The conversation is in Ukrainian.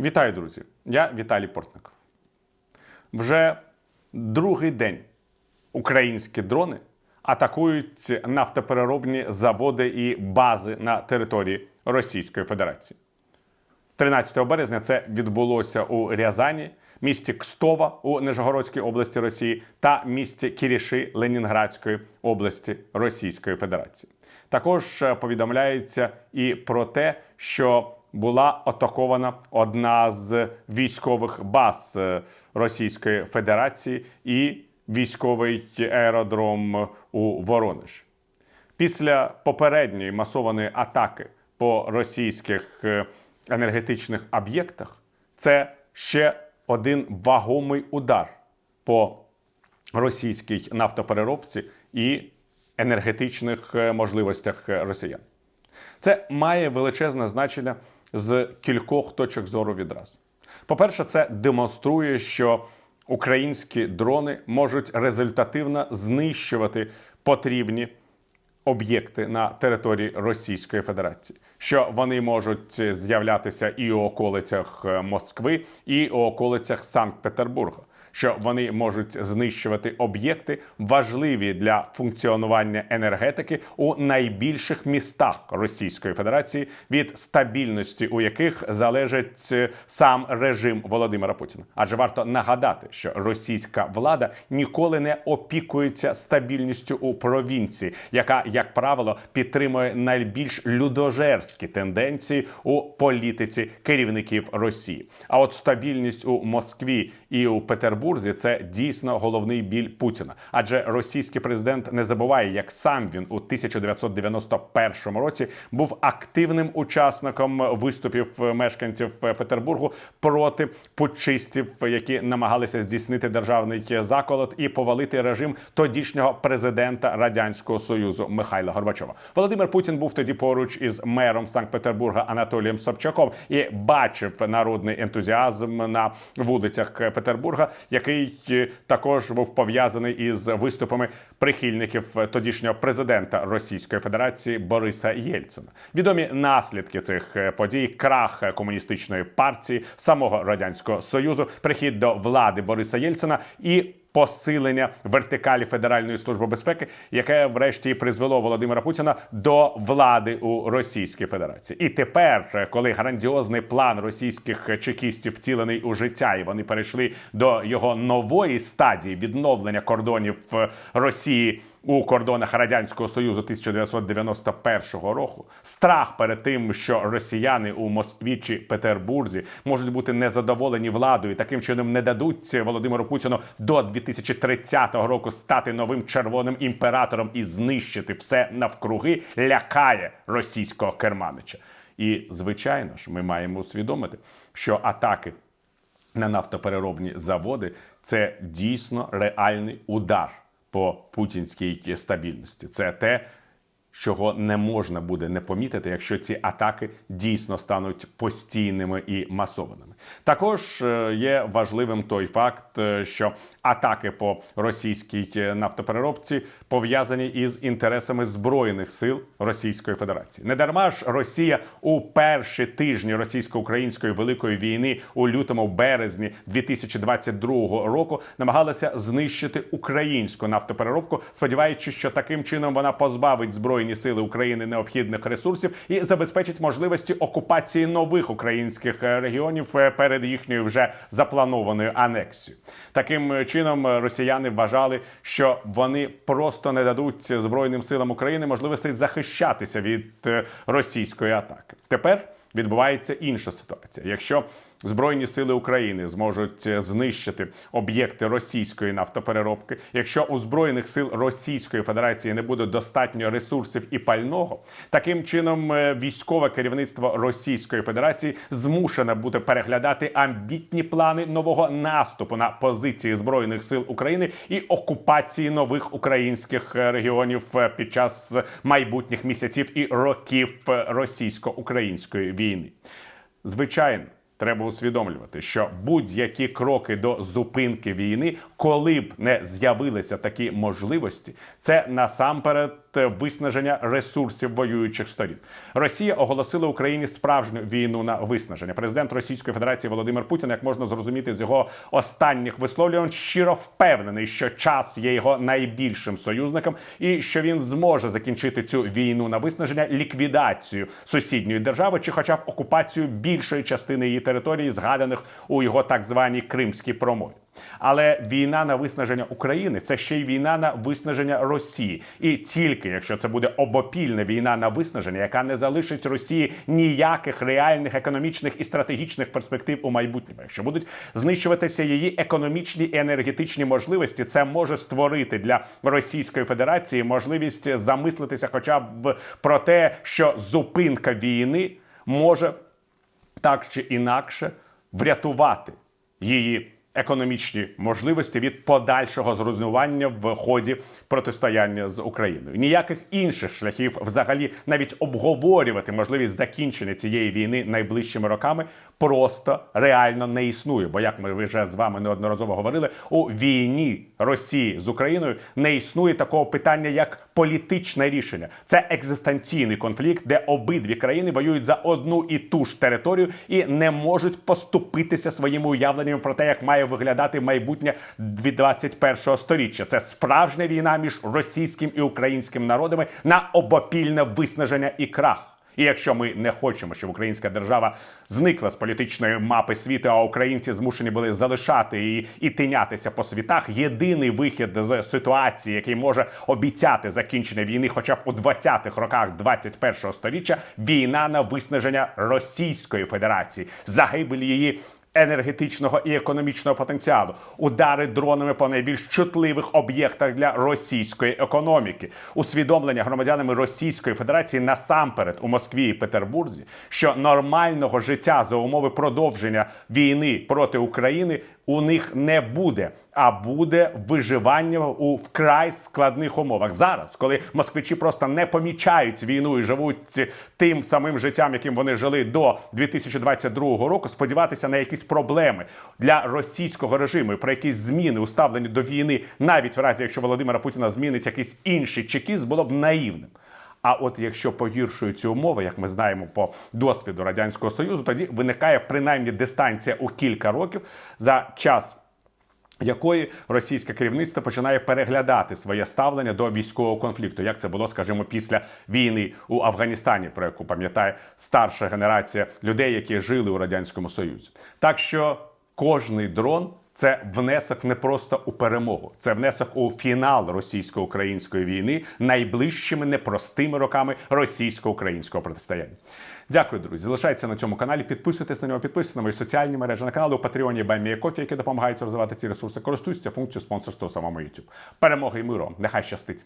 Вітаю, друзі! Я Віталій Портников. Вже другий день українські дрони атакують нафтопереробні заводи і бази на території Російської Федерації. 13 березня це відбулося у Рязані, місті Кстова у Нижегородській області Росії та місті Кіріши Ленінградської області Російської Федерації. Також е, повідомляється і про те, що була атакована одна з військових баз е, Російської Федерації і військовий аеродром у Воронеж. Після попередньої масованої атаки по російських е, енергетичних об'єктах це ще один вагомий удар по російській нафтопереробці і енергетичних е, можливостях росіян. Це має величезне значення з кількох точок зору відразу. По-перше, це демонструє, що українські дрони можуть результативно знищувати потрібні об'єкти на території Російської Федерації, що вони можуть з'являтися і у околицях е, Москви, і у околицях Санкт-Петербурга. Що вони можуть знищувати об'єкти важливі для функціонування енергетики у найбільших містах Російської Федерації, від стабільності у яких залежить е, сам режим Володимира Путіна. Адже варто нагадати, що російська влада ніколи не опікується стабільністю у провінції, яка, як правило, підтримує найбільш людожерські тенденції у політиці керівників Росії. А от стабільність у Москві і у Петербурзі це дійсно головний біль Путіна. Адже російський президент не забуває, як сам він у 1991 році був активним учасником виступів мешканців Петербургу проти путчистів, які намагалися здійснити державний заколот і повалити режим тодішнього президента радянського союзу Михайла Горбачова. Володимир Путін був тоді поруч із мером Санкт-Петербурга Анатолієм Собчаком і бачив народний ентузіазм на вулицях Петербурга, який е, також був пов'язаний із виступами прихильників тодішнього президента Російської Федерації Бориса Єльцина. Відомі наслідки цих е, подій: крах комуністичної партії, самого радянського союзу, прихід до влади Бориса Єльцина і посилення вертикалі Федеральної служби безпеки, яке врешті призвело Володимира Путіна до влади у Російській Федерації. І тепер, коли грандіозний план російських чекістів втілений у життя, і вони перейшли до його нової стадії відновлення кордонів е, Росії. У кордонах радянського союзу 1991 року страх перед тим, що росіяни у Москві чи Петербурзі можуть бути незадоволені владою, і таким чином не дадуть Володимиру Путіну до 2030 року стати новим червоним імператором і знищити все навкруги, лякає російського керманича. І звичайно ж, ми маємо усвідомити, що атаки на нафтопереробні заводи це дійсно реальний удар по путінській стабільності. Це те, чого не можна буде не помітити, якщо ці атаки дійсно стануть постійними і масованими. Також е, є важливим той факт, е, що атаки по російській нафтопереробці пов'язані із інтересами збройних сил Російської Федерації. Не дарма ж Росія у перші тижні російсько-української великої війни у лютому березні 2022 року намагалася знищити українську нафтопереробку, сподіваючись, що таким чином вона позбавить збройні сили України необхідних ресурсів і забезпечить можливості окупації нових українських е, регіонів е, перед їхньою вже запланованою анексією. Таким чином росіяни вважали, що вони просто не дадуть збройним силам України можливостей захищатися від е, російської атаки. Тепер відбувається інша ситуація. Якщо Збройні сили України зможуть знищити об'єкти російської нафтопереробки. Якщо у збройних сил Російської Федерації не буде достатньо ресурсів і пального, таким чином е, військове керівництво Російської Федерації змушене буде переглядати амбітні плани нового наступу на позиції збройних сил України і окупації нових українських е, регіонів е, під час майбутніх місяців і років російсько-української війни. Звичайно. Треба усвідомлювати, що будь-які кроки до зупинки війни, коли б не з'явилися такі можливості, це насамперед виснаження ресурсів воюючих сторін. Росія оголосила Україні справжню війну на виснаження. Президент Російської Федерації Володимир Путін, як можна зрозуміти з його останніх висловлювань, щиро впевнений, що час є його найбільшим союзником, і що він зможе закінчити цю війну на виснаження ліквідацію сусідньої держави, чи, хоча б окупацію більшої частини її території, згаданих у його так званій Кримській промові. Але війна на виснаження України це ще й війна на виснаження Росії. І тільки якщо це буде обопільна війна на виснаження, яка не залишить Росії ніяких реальних економічних і стратегічних перспектив у майбутньому, якщо будуть знищуватися її економічні і енергетичні можливості, це може створити для Російської Федерації можливість замислитися, хоча б про те, що зупинка війни може так чи інакше врятувати її економічні можливості від подальшого зруйнування в ході протистояння з Україною. Ніяких інших шляхів, взагалі, навіть обговорювати можливість закінчення цієї війни найближчими роками просто реально не існує. Бо, як ми вже з вами неодноразово говорили, у війні Росії з Україною не існує такого питання, як політичне рішення. Це екзистенційний конфлікт, де обидві країни воюють за одну і ту ж територію і не можуть поступитися своїми уявленнями про те, як має виглядати майбутнє 21-го сторіччя. Це справжня війна між російським і українським народами на обопільне виснаження і крах. І якщо ми не хочемо, щоб українська держава зникла з політичної мапи світу, а українці змушені були залишати її і тинятися по світах, єдиний вихід з ситуації, який може обіцяти закінчення війни, хоча б у 20-х роках 21-го сторіччя, війна на виснаження Російської Федерації, загибель її енергетичного і економічного потенціалу, удари дронами по найбільш чутливих об'єктах для російської економіки, усвідомлення громадянами Російської Федерації насамперед у Москві і Петербурзі, що нормального життя за умови продовження війни проти України у них не буде, а буде виживання у вкрай складних умовах. Зараз, коли москвичі просто не помічають війну і живуть тим самим життям, яким вони жили до 2022 року, сподіватися на якісь проблеми для російського режиму про якісь зміни у ставленні до війни, навіть в разі якщо Володимира Путіна змінить якийсь інший чекіс, було б наївним. А от якщо погіршуються умови, як ми знаємо по досвіду радянського союзу, тоді виникає принаймні дистанція у кілька років за час. Якої російське керівництво починає переглядати своє ставлення до військового конфлікту, як це було, скажімо, після війни у Афганістані, про яку пам'ятає старша генерація людей, які жили у радянському союзі, так що кожний дрон це внесок не просто у перемогу, це внесок у фінал російсько-української війни найближчими непростими роками російсько-українського протистояння. Дякую, друзі. Залишайтеся на цьому каналі. Підписуйтесь на нього, підписуйтесь на мої соціальні мережі на канали у Патреоні Баймія Кофі, які допомагають розвивати ці ресурси. Користуйтеся функцією спонсорства у самому YouTube. Перемоги і миру. Нехай щастить.